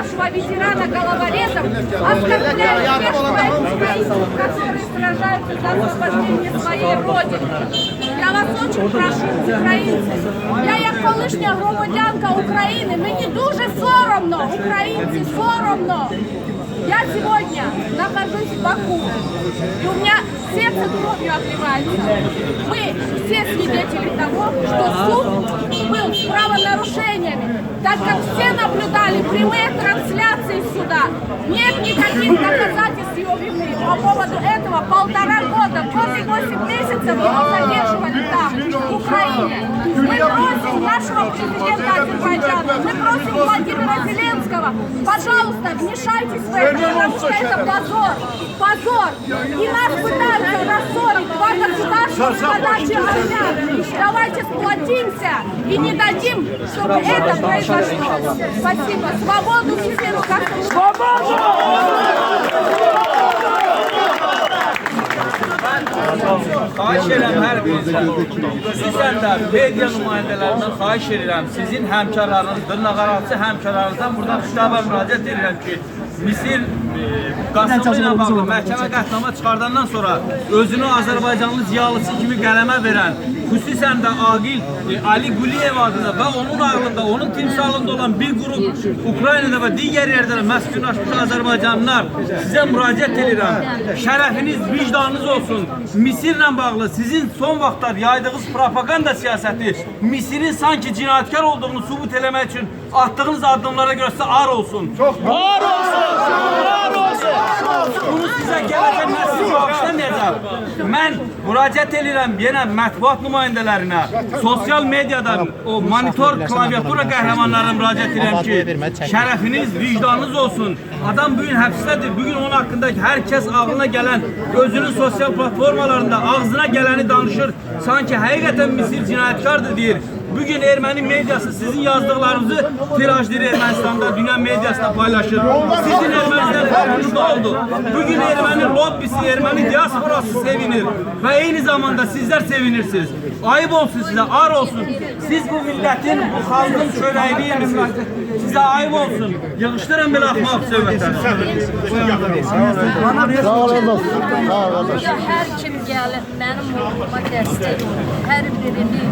нашего ветерана головорезов оскорбляют всех своих украинцев, которые сражаются за освобождение своей родины. Я вас очень прошу, українці. Я як колишня громадянка України, мені дуже соромно, українці, соромно. Я сегодня нахожусь в Баку, и у меня сердце кровью отливается. Мы все свидетели того, что суд был с правонарушениями, так как все наблюдали прямые трансляции суда. Нет никаких доказательств его вины. По поводу этого полтора года, после 8 месяцев его задерживали там, в Украине. Мы просим нашего президента Азербайджана, мы просим Владимира Зеленского, пожалуйста, вмешайтесь в это, потому что это позор, позор. И нас пытаются рассорить подачи армян. Давайте сплотимся и не дадим, чтобы это произошло. Спасибо. Свободу всем, как Edirəm hər birinizdən. Xüsusən də media nümayəndələrindən xahiş edirəm. Sizin həmkarlarınız, dırnaqarası həmkarlarınızdan buradan xitaba müraciət edirəm ki, Misir Qasımlı ilə bağlı məhkəmə qətnamə çıxardandan sonra özünü Azərbaycanlı ziyalısı kimi qələmə verən, xüsusən də Aqil e, Ali Quliyev adında və onun ağlında, onun timsalında olan bir qrup Ukraynada və digər yerdə də məskunlaşmış Azərbaycanlılar sizə müraciət edirəm. Şərəfiniz, vicdanınız olsun. Misirlə bağlı sizin son vaxtlar yaydığınız propaganda siyasəti Misirin sanki cinayətkar olduğunu sübut eləmək üçün attığınız addımlara görə sizə ar olsun. Çox var olsun. Var olsun. Bunu sizə gələcək nəsil bağışlamayacaq. Mən müraciət edirəm yenə mətbuat nümayəndələrinə, sosial mediada o monitor klaviatura qəhrəmanlarına müraciət edirəm ki, şərəfiniz, vicdanınız olsun. Adam bugün həbsdədir. Bugün onun haqqında hər kəs ağlına gələn, özünün sosial platformalarında ağzına gələni danışır. Sanki həqiqətən Misir cinayətkardır deyir. Bugün Ermeni medyası sizin yazdıklarınızı tirajları Ermenistan'da, dünya medyasında paylaşır. Sizin Ermeniler farkınızda oldu. Bugün Ermeni lobbisi, Ermeni diasporası sevinir. Ve aynı zamanda sizler sevinirsiniz. Ayıp olsun size, ar olsun. Siz bu milletin, bu halkın çöreğini yemişsiniz. Size ayıp olsun. Yığıştırın bir ahmak söhbətləri. Sağ ol kardeş. Sağ ol kardeş. Ya her kim gəlib mənim oğluma dəstək olur. Hər birini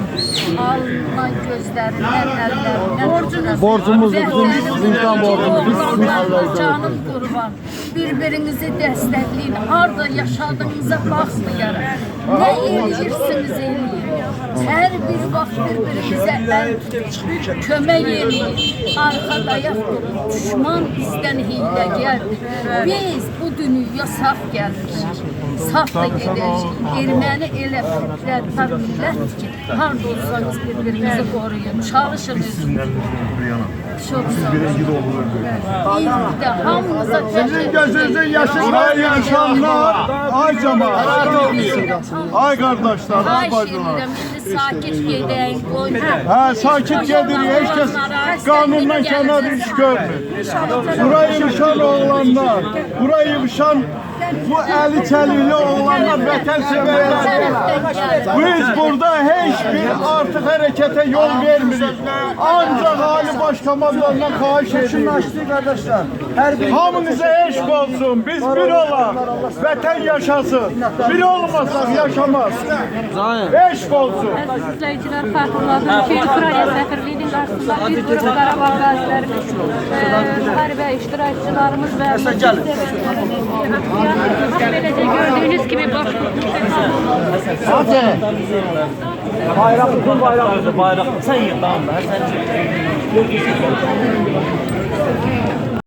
alnından, gözlərindən, əllərindən borcunuz. Borcumuz, bizim vicdan borcumuz. Canım qurban. Bir-birinizi dəstəkləyin. Harda yaşadığınıza baxmayaraq. Nə edirsiniz eləyin. Hər bir vaxt bir-birinizə əl tutun, kömək eləyin. Yaxdır. Düşman bizdən hiyləgərdir. Biz bu dünyaya saf gəlmişik. Saf da gedəcəyik. Erməni elə fitlər millət ki, harda olsanız bir-birinizi qoruyun. Çalışın özünüz. Çok sağ olun. De hamımıza Sizin gözünüzün yaşında yaşanlar. Ay cemaat. Ay kardeşler, ay bacılar. Sakit qoyun. Ha sakit gedirik, heç kəs qanundan kənar iş görmür. Burayı yığışan oğlanlar, burayı yığışan bu əli çəlikli oğlanlar vətən sevərlər. Biz burada heç bir artıq hərəkətə yol vermirik. Ancaq Ali Başkomandandan. Her bir Hamınıza eşq olsun, biz bir olaq, vətən yaşasın. Bir olmasaq yaşamaz. Eşq olsun. Əziz izləyicilər, xatırladım ki, Ukrayna səfirliyinin qarşısında bir qrup Qarabağ qazilərimiz, müharibə iştirakçılarımız və beləcə gördüyünüz kimi baş Hadi. bayrak, bayrak, bayrak. Sen yıktan ben, sen